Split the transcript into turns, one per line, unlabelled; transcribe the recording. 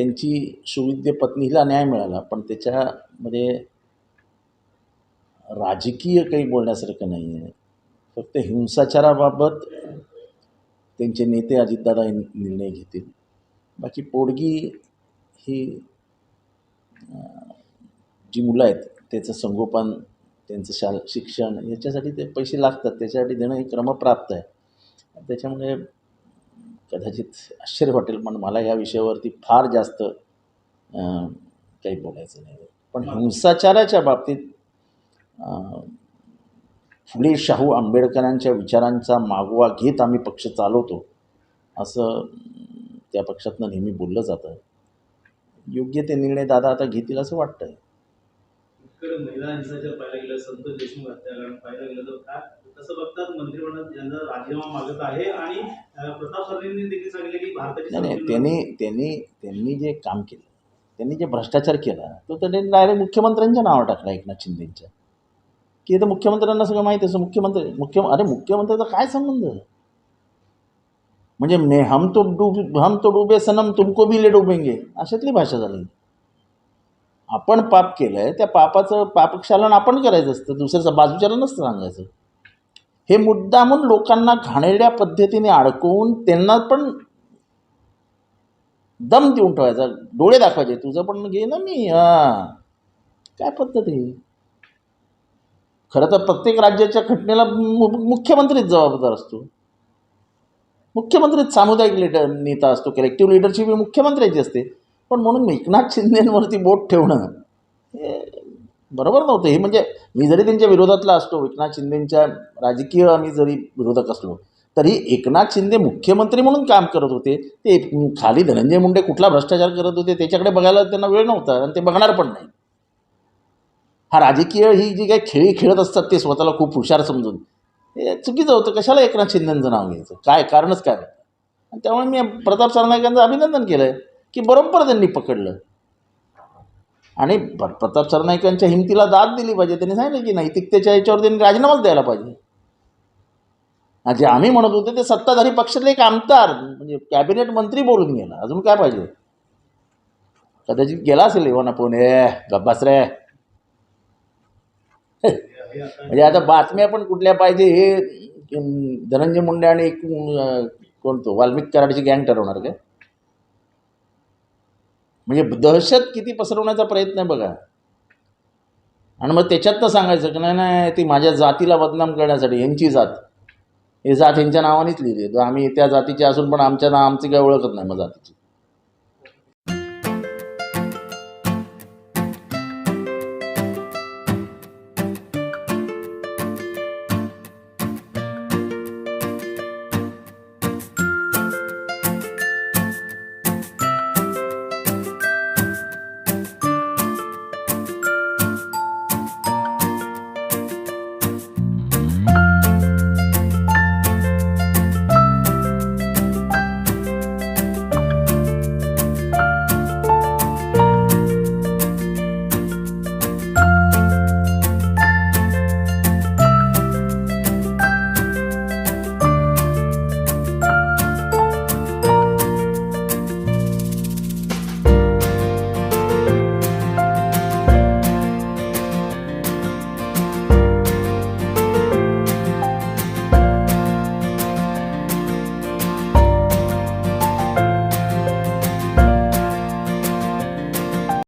त्यांची सुविद्य पत्नीला न्याय मिळाला पण त्याच्यामध्ये राजकीय काही बोलण्यासारखं नाही आहे फक्त हिंसाचाराबाबत त्यांचे नेते अजितदादा हे निर्णय घेतील. बाकी पोडगी ही जी मुलं आहेत त्याचं संगोपन त्यांचं शाल शिक्षण याच्यासाठी ते पैसे लागतात. त्याच्यासाठी देणं हे क्रमप्राप्त आहे. त्याच्यामुळे कदाचित आश्चर्य वाटेल पण मला या विषयावरती फार जास्त काही बोलायचं नाही. पण हिंसाचाराच्या बाबतीत फुले शाहू आंबेडकरांच्या विचारांचा मागोवा घेत आम्ही पक्ष चालवतो असं त्या पक्षातनं नेहमी बोललं जातं. योग्य ते निर्णय दादा आता घेतील असं वाटतं आहे
इकडे महिला हिंसाचार पाहायला गेलं संतोष देशमुख हत्याकांड पाहायला गेलं तर काय? कसं बघतात मंत्रिमंडळात यांचा राजीनामा मागत आहे आणि प्रताप सरनेंनी देखील सांगितलं की भारताची
नाही नाही
संपूर्ण-
त्यांनी त्यांनी त्यांनी जे काम केलं त्यांनी जे भ्रष्टाचार केला तो त्यांनी डायरेक्ट मुख्यमंत्र्यांच्या नावावर टाकला एकनाथ शिंदेच्या. की तर मुख्यमंत्र्यांना सगळं माहिती असं मुख्यमंत्री मुख्य अरे मुख्यमंत्र्याचा काय संबंध? म्हणजे मे हम तो डूब हम तो डुबे सनम तुमको भी ले डुबेंगे अशातली भाषा झाली. आपण पाप केलं आहे त्या पापाचं पापक्षालन आपण करायचं असतं. दुसऱ्याचं बाजूच्याला नसतं सांगायचं. हे मुद्दामून लोकांना घाणेरड्या पद्धतीने अडकवून त्यांना पण दम देऊन ठेवायचा. डोळे दाखवायचे. तुझं पण घे ना मी. हां. काय पद्धत आहे खरं तर प्रत्येक राज्याच्या घटनेला मुख्यमंत्रीच जबाबदार असतो. मुख्यमंत्रीच सामुदायिक लिडर नेता असतो. कलेक्टिव्ह लिडरशिप ही मुख्यमंत्र्याची असते. पण म्हणून एकनाथ शिंदेंवरती बोट ठेवणं हे बरोबर नव्हतं. हे म्हणजे मी जरी त्यांच्या विरोधातला असतो एकनाथ शिंदेंच्या राजकीय आम्ही जरी विरोधक असलो तरी एकनाथ शिंदे मुख्यमंत्री म्हणून काम करत होते. ते खाली धनंजय मुंडे कुठला भ्रष्टाचार करत होते त्याच्याकडे बघायला त्यांना वेळ नव्हता आणि ते बघणार पण नाही. हा राजकीय ही जी काही खेळी खेळत असतात ते स्वतःला खूप हुशार समजून. हे चुकीचं होतं. कशाला एकनाथ शिंदेंचं नाव घ्यायचं? काय कारणच काय? आणि त्यामुळे मी प्रताप सरनाईकांचं अभिनंदन केलं आहे की बरोबर त्यांनी पकडलं. आणि प्रताप सरनाईकांच्या हिमतीला दाद दिली पाहिजे. त्यांनी सांगितलं की नैतिकतेच्या याच्यावर त्यांनी राजीनामाच द्यायला पाहिजे. जे आम्ही म्हणत होते ते सत्ताधारी पक्षातले एक आमदार म्हणजे कॅबिनेट मंत्री बोलून गेला. अजून काय पाहिजे? कदाचित गेला असेल एव्हा फोन ए गब्बास रे.
हे
म्हणजे आता बातम्या पण कुठल्या पाहिजे हे धनंजय मुंडे आणि एक कोणतो वाल्मिक कराडची गँग ठरवणार काय? म्हणजे दहशत किती पसरवण्याचा प्रयत्न आहे बघा. आणि मग त्याच्यातनं सांगायचं की नाही नाही ती माझ्या जातीला बदनाम करण्यासाठी यांची जात. हे जात यांच्या नावानेच लिहिली आहे. तर आम्ही त्या जातीची असून पण आमच्या नाव आमची काय ओळखत नाही मग जातीची.